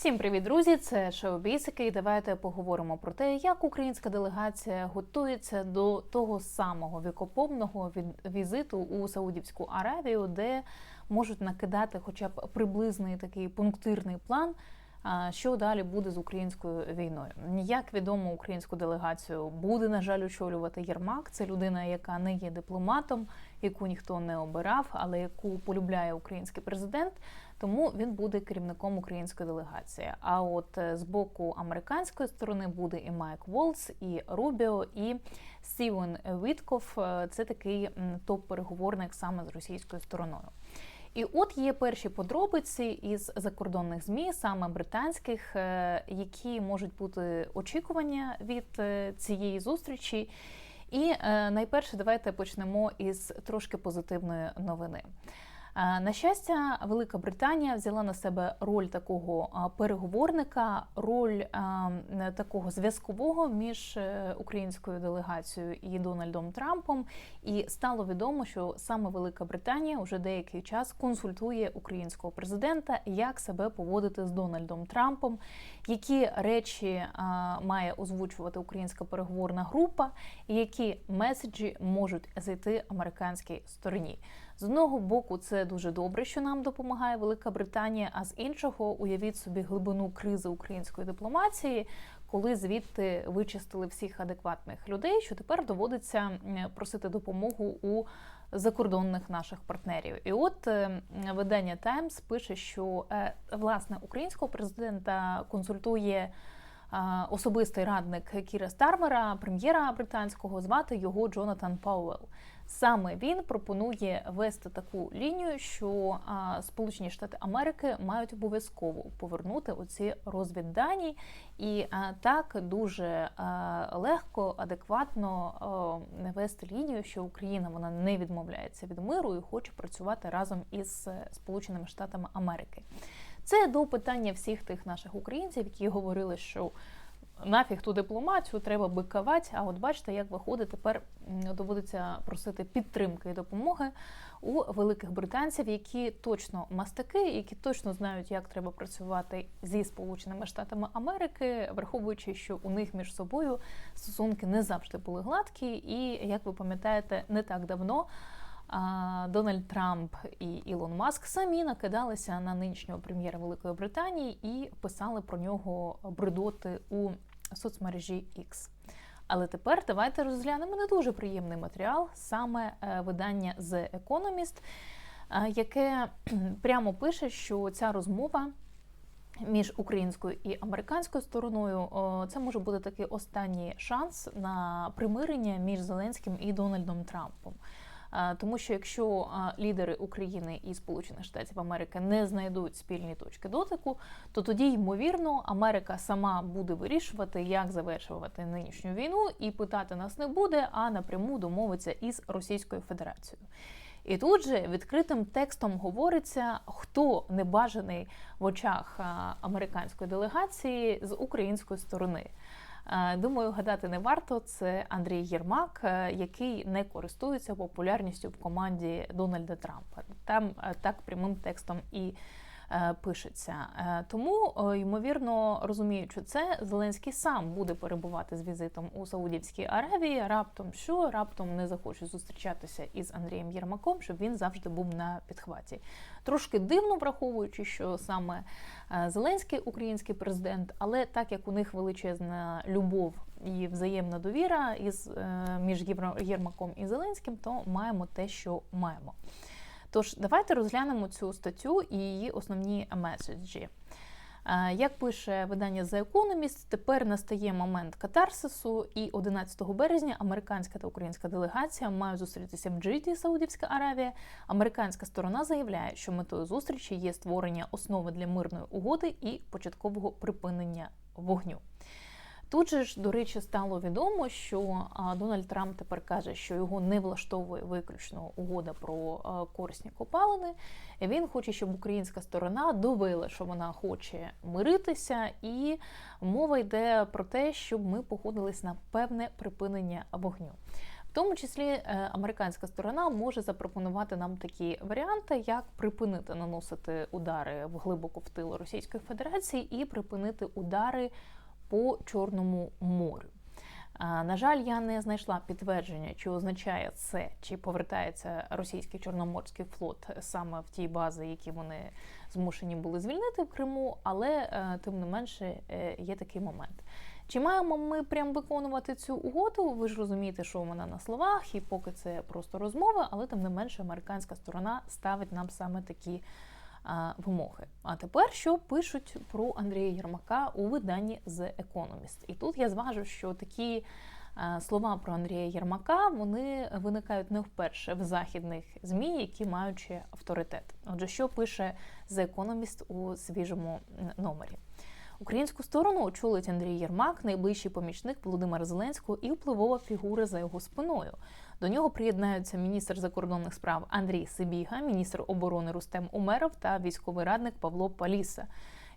Всім привіт, друзі! Це Бісики. І давайте поговоримо про те, як українська делегація готується до того самого вікопомного від- візиту у Саудівську Аравію, де можуть накидати хоча б приблизний такий пунктирний план. Що далі буде з українською війною? Як відомо, українську делегацію буде, на жаль, очолювати Єрмак. Це людина, яка не є дипломатом, яку ніхто не обирав, але яку полюбляє український президент. Тому він буде керівником української делегації. А от е, з боку американської сторони буде і Майк Волц, і Рубіо, і Стівен Вітков. Е, Це такий топ-переговорник саме з російською стороною. І от є перші подробиці із закордонних змі, саме британських, е, які можуть бути очікування від цієї зустрічі. І найперше, давайте почнемо із трошки позитивної новини. Е, На щастя, Велика Британія взяла на себе роль такого переговорника, роль такого зв'язкового між е, українською делегацією і Дональдом Трампом. І стало відомо, що саме Велика Британія вже деякий час консультує українського президента, як себе поводити з Дональдом Трампом, які речі має озвучувати українська переговорна група, які меседжі можуть зайти американській стороні. З одного боку, це дуже добре, що нам допомагає Велика Британія. А з іншого, уявіть собі глибину кризи української дипломатії, коли звідти вичистили всіх адекватних людей, що тепер доводиться просити допомогу у закордонних наших партнерів. І от е, видання Times пише, що е, власне українського президента консультує. Особистий радник Кіра Стармера, прем'єра британського, звати його Джонатан Пауелл. Саме він пропонує вести таку лінію, що Сполучені Штати Америки мають обов'язково повернути оці розвіддані, і так дуже легко, адекватно вести лінію, що Україна вона не відмовляється від миру і хоче працювати разом із е, Сполученими Штатами Америки. Це до питання всіх тих наших українців, які говорили, що нафіг ту дипломатію, треба бикавати. А от бачите, як виходить, тепер доводиться просити підтримки і допомоги у великих британців, які точно мастаки, які точно знають, як треба працювати зі Сполученими Штатами Америки, враховуючи, що у них між собою стосунки не завжди були гладкі, і як ви пам'ятаєте, не так давно. Дональд Трамп і Ілон Маск самі накидалися на нинішнього прем'єра Великої Британії і писали про нього бредоти у соцмережі X. Але тепер давайте розглянемо не дуже приємний матеріал, саме е, видання The Economist, е, яке прямо пише, що ця розмова між українською і американською стороною це може бути такий останній шанс на примирення між Зеленським і Дональдом Трампом. Тому що якщо лідери України і Сполучених Штатів Америки не знайдуть спільні точки дотику, то тоді ймовірно Америка сама буде вирішувати, як завершувати нинішню війну, і питати нас не буде, а напряму домовиться із Російською Федерацією. І тут же відкритим текстом говориться, хто небажаний в очах американської делегації з української сторони. Е, Думаю, гадати не варто. Це Андрій Єрмак, е, який не користується популярністю в команді Дональда Трампа. Там е, так прямим текстом і пишеться. Е, Тому, е, ймовірно, розуміючи це, Зеленський сам буде перебувати з візитом у Саудівській Аравії. Раптом що раптом не захоче зустрічатися із Андрієм Єрмаком, щоб він завжди був на підхваті. Трошки дивно, враховуючи, що саме е, Зеленський український президент, але так як у них величезна любов і взаємна довіра із е, між Єрмаком і Зеленським, то маємо те, що маємо. Тож давайте розглянемо цю статтю і її основні меседжі. Е, Як пише видання The Economist, тепер настає момент катарсису, і 11 березня американська та українська делегація мають зустрітися в Джиді, Саудівська Аравія. Американська сторона заявляє, що метою зустрічі є створення основи для мирної угоди і початкового припинення вогню. Тут же ж, до речі, стало відомо, що Дональд Трамп тепер каже, що його не влаштовує виключно угода про корисні копалини. Він хоче, щоб українська сторона довела, що вона хоче миритися, і мова йде про те, щоб ми погодились на певне припинення вогню. В тому числі е, американська сторона може запропонувати нам такі варіанти, як припинити наносити удари в глибоко в тил Російської Федерації і припинити удари по Чорному морю. На жаль, я не знайшла підтвердження, чи означає це, чи повертається російський чорноморський флот саме в ті бази, які вони змушені були звільнити в Криму, але е, тим не менше е, є такий момент. Чи маємо ми прям виконувати цю угоду? Ви ж розумієте, що вона на словах, і поки це просто розмова, але тим не менше американська сторона ставить нам саме такі вимоги. А тепер що пишуть про Андрія Єрмака у виданні The Economist? І тут я зважу, що такі слова про Андрія Єрмака вони виникають не вперше в західних змі, які маючи авторитет. Отже, що пише The Economist у свіжому номері? Українську сторону очолить Андрій Єрмак, найближчий помічник Володимира Зеленського і впливова фігура за його спиною. До нього приєднаються міністр закордонних справ Андрій Сибіга, міністр оборони Рустем Умеров та військовий радник Павло Паліса.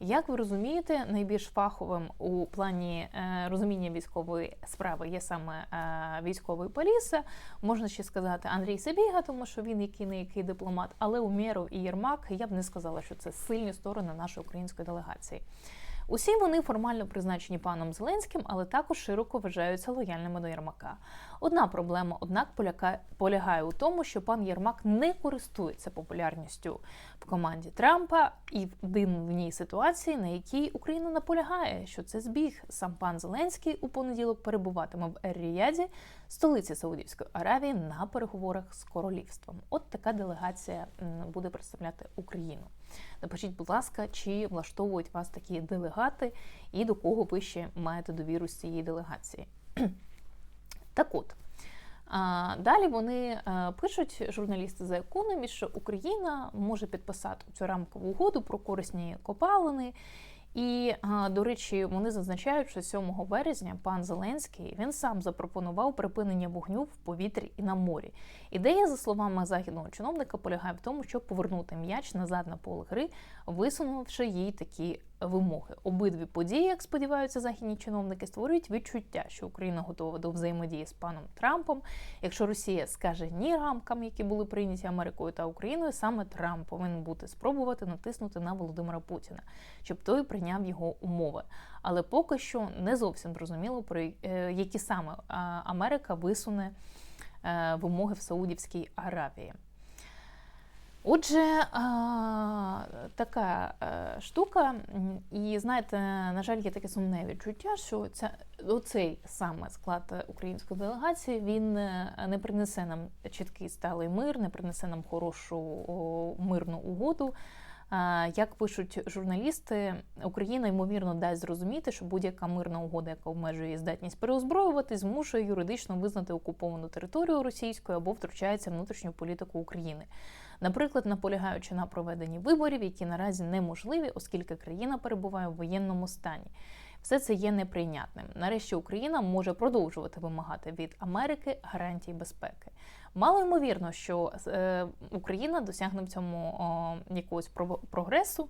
Як ви розумієте, найбільш фаховим у плані е, розуміння військової справи є саме е, військовий Паліса. Можна ще сказати Андрій Сибіга, тому що він який не який дипломат, але Умєров і Єрмак я б не сказала, що це сильні сторони нашої української делегації. Усі вони формально призначені паном Зеленським, але також широко вважаються лояльними до Єрмака. Одна проблема, однак, полягає у тому, що пан Єрмак не користується популярністю в команді Трампа і в дивній ситуації, на якій Україна наполягає, що це збіг. Сам пан Зеленський у понеділок перебуватиме в Ер-Ріяді, столиці Саудівської Аравії, на переговорах з королівством. От така делегація буде представляти Україну. Напишіть, будь ласка, чи влаштовують вас такі делегати, і до кого ви ще маєте довіру з цієї делегації. Так от. Далі вони е, пишуть журналісти за економі, що Україна може підписати цю рамкову угоду про корисні копалини. І, до речі, вони зазначають, що 7 березня пан Зеленський він сам запропонував припинення вогню в повітрі і на морі. Ідея, за словами західного чиновника, полягає в тому, щоб повернути м'яч назад на поле гри, висунувши їй такі вимоги. Обидві події, як сподіваються західні чиновники, створюють відчуття, що Україна готова до взаємодії з паном Трампом. Якщо Росія скаже ні рамкам, які були прийняті Америкою та Україною, саме Трамп повинен бути спробувати натиснути на Володимира Путіна, щоб той прийняв його умови. Але поки що не зовсім зрозуміло, про е, які саме Америка висуне е, вимоги в Саудівській Аравії. Отже, така е, штука, і знаєте, на жаль, є таке сумне відчуття, що ця оцей саме склад української делегації він е, не принесе нам чіткий сталий мир, не принесе нам хорошу мирну угоду. Як пишуть журналісти, Україна ймовірно дасть зрозуміти, що будь-яка мирна угода, яка обмежує здатність переозброювати, змушує юридично визнати окуповану територію російською або втручається в внутрішню політику України. Наприклад, наполягаючи на проведенні виборів, які наразі неможливі, оскільки країна перебуває в воєнному стані. Все це є неприйнятним. Нарешті Україна може продовжувати вимагати від Америки гарантій безпеки. Мало ймовірно, що е, Україна досягне в цьому якогось про- прогресу.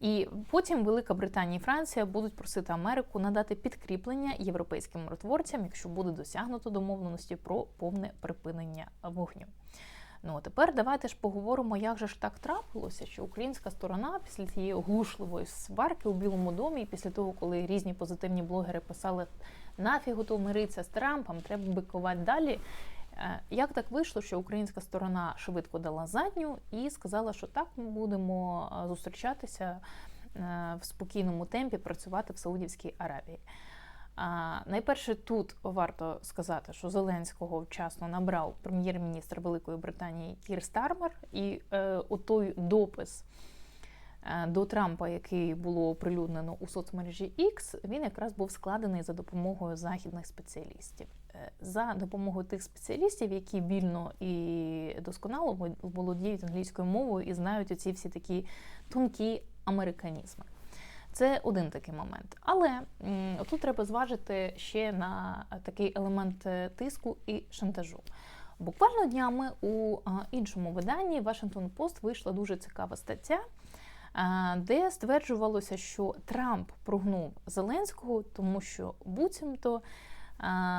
І потім Велика Британія і Франція будуть просити Америку надати підкріплення європейським миротворцям, якщо буде досягнуто домовленості про повне припинення вогню. Ну тепер давайте ж поговоримо, як же ж так трапилося, що українська сторона після цієї оглушливої сварки у Білому домі, після того, коли різні позитивні блогери писали нафіг готов миритися з Трампом, треба бикувати далі. Е, Як так вийшло, що українська сторона швидко дала задню і сказала, що так ми будемо е, зустрічатися е, в спокійному темпі, працювати в Саудівській Аравії? А, найперше тут варто сказати, що Зеленського вчасно набрав прем'єр-міністр Великої Британії Кір Стармер, і е, отой допис е, до Трампа, який було оприлюднено у соцмережі X, він якраз був складений за допомогою західних спеціалістів. Е, За допомогою тих спеціалістів, які вільно і досконало володіють англійською мовою і знають оці всі такі тонкі американізми. Це один такий момент. Але тут треба зважити ще на такий елемент е, тиску і шантажу. Буквально днями у іншому виданні Washington Post вийшла дуже цікава стаття, де стверджувалося, що Трамп прогнув Зеленського, тому що буцімто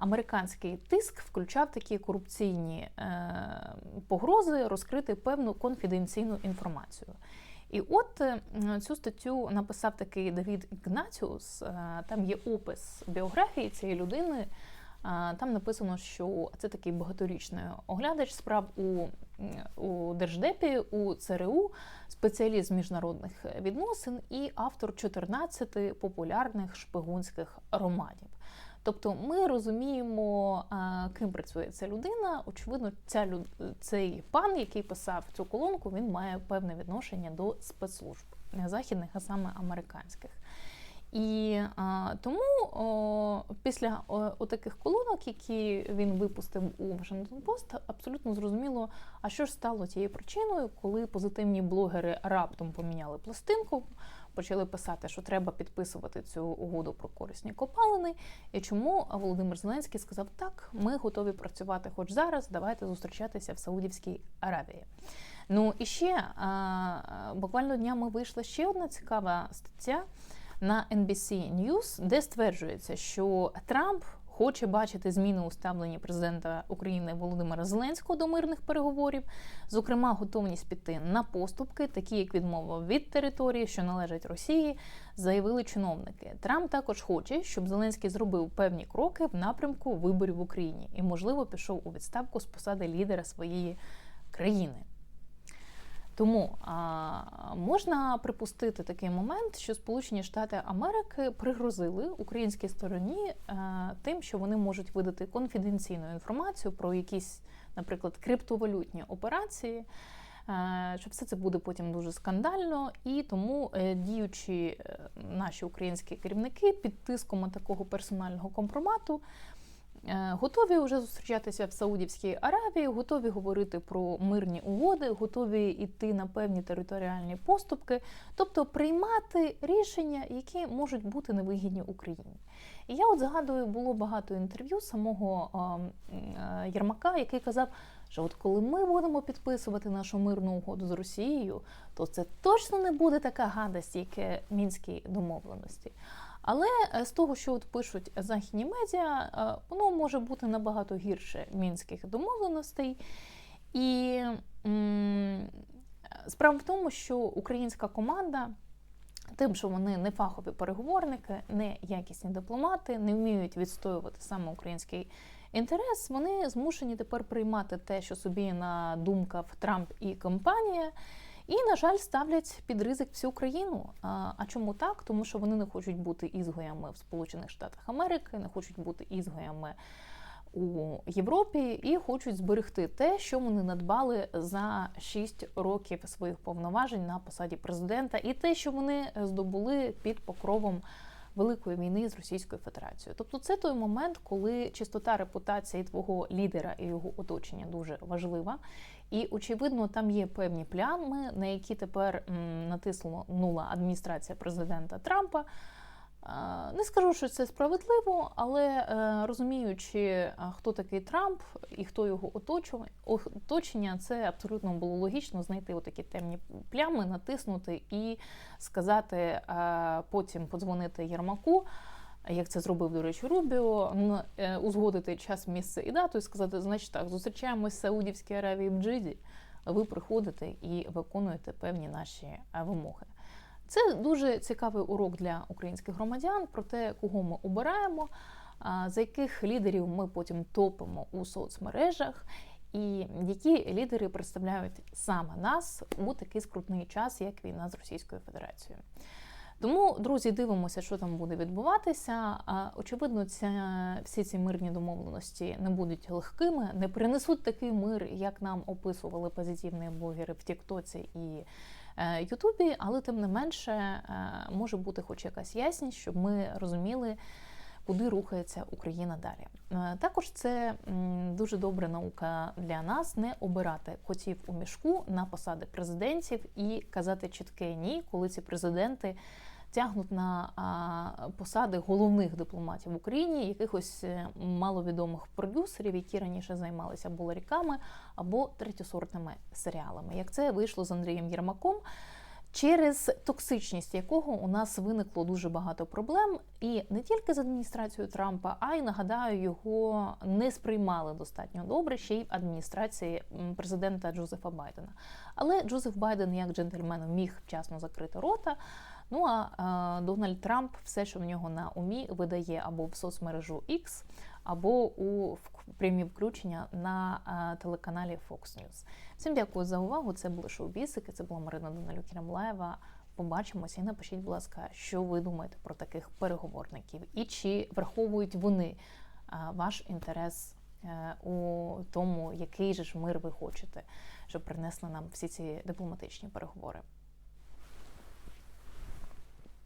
американський тиск включав такі корупційні е, погрози розкрити певну конфіденційну інформацію. І от е, цю статтю написав такий Давід Ігнаціус. Там є опис біографії цієї людини. Там написано, що це такий багаторічний оглядач справ у у Держдепі, у ЦРУ, спеціаліст міжнародних відносин і автор 14 популярних шпигунських романів. Тобто ми розуміємо, ким працює ця людина. Очевидно, ця люд... цей пан, який писав цю колонку, він має певне відношення до спецслужб західних, а саме американських. І а, тому о, після о, таких колонок, які він випустив у Washington Post, абсолютно зрозуміло, а що ж стало тією причиною, коли позитивні блогери раптом поміняли пластинку, почали писати, що треба підписувати цю угоду про корисні копалини. І чому Володимир Зеленський сказав: так, ми готові працювати хоч зараз, давайте зустрічатися в Саудівській Аравії. Ну і ще а, буквально днями вийшла ще одна цікава стаття на NBC News, де стверджується, що Трамп хоче бачити зміни у ставленні президента України Володимира Зеленського до мирних переговорів, зокрема, готовність піти на поступки, такі як відмова від території, що належать Росії, заявили чиновники. Трамп також хоче, щоб Зеленський зробив певні кроки в напрямку виборів в Україні і, можливо, пішов у відставку з посади лідера своєї країни. Тому а, можна припустити такий момент, що Сполучені Штати Америки пригрозили українській стороні а, е, тим, що вони можуть видати конфіденційну інформацію про якісь, наприклад, криптовалютні операції. Е, що все це буде потім дуже скандально, і тому е, діючі наші українські керівники під тиском такого персонального компромату готові вже зустрічатися в Саудівській Аравії, готові говорити про мирні угоди, готові йти на певні територіальні поступки, тобто приймати рішення, які можуть бути невигідні Україні. І я от згадую, було багато інтерв'ю самого е, Єрмака, який казав, що от коли ми будемо підписувати нашу мирну угоду з Росією, то це точно не буде така гадость, як мінські домовленості. Але е, з того, що от пишуть західні медіа, е, воно може бути набагато гірше мінських домовленостей. І справа в тому, що українська команда. Тим, що вони не фахові переговорники, не якісні дипломати, не вміють відстоювати саме український інтерес, вони змушені тепер приймати те, що собі на думках Трамп і компанія. І, на жаль, ставлять під ризик всю країну. А чому так? Тому що вони не хочуть бути ізгоями в Сполучених Штатах Америки, не хочуть бути ізгоями у Європі і хочуть зберегти те, що вони надбали за 6 років своїх повноважень на посаді президента, і те, що вони здобули під покровом. Великої війни з Російською Федерацією, тобто це той момент, коли чистота репутації твого лідера і його оточення дуже важлива, і очевидно, там є певні плями, на які тепер натиснула адміністрація президента Трампа. Не скажу, що це справедливо, але е, розуміючи, хто такий Трамп і хто його оточення, це абсолютно було логічно знайти отакі темні плями, натиснути і сказати, потім подзвонити Єрмаку як це зробив, до речі, Рубіо, е, узгодити час, місце і дату і сказати, значить так, зустрічаємось в Саудівській Аравії в Джиді, ви приходите і виконуєте певні наші вимоги. Це дуже цікавий урок для українських громадян про те, кого ми обираємо, за яких лідерів ми потім топимо у соцмережах, і які лідери представляють саме нас у такий скрутний час, як війна з Російською Федерацією. Тому, друзі, дивимося, що там буде відбуватися. Очевидно, ця, всі ці мирні домовленості не будуть легкими, не принесуть такий мир, як нам описували позитивні блогери в Тіктоці і Ютубі, але тим не менше е, може бути хоч якась ясність, щоб ми розуміли. Куди рухається Україна далі? Е, також це дуже добра наука для нас не обирати котів у мішку на посади президентів і казати чітке ні, коли ці президенти тягнуть на посади головних дипломатів в Україні, якихось е, маловідомих продюсерів, які раніше займалися буларіками або третєсортними серіалами. Як це вийшло з Андрієм Єрмаком? через токсичність якого у нас виникло дуже багато проблем, і не тільки з адміністрацією Трампа, а й нагадаю, його не сприймали достатньо добре ще й в адміністрації президента Джозефа Байдена. Але Джозеф Байден, як джентльмен, міг вчасно закрити рота. Ну а е, Дональд Трамп все, що в нього на умі, видає або в соцмережу X, або у прямі включення на е, телеканалі Fox News. Всім дякую за увагу. Це були шоу-бісики, це була Марина Данилюк Кірамлаєва. Побачимося і напишіть, будь ласка, що ви думаєте про таких переговорників, і чи враховують вони е, ваш інтерес у тому, який же ж мир ви хочете, щоб принесли нам всі ці дипломатичні переговори.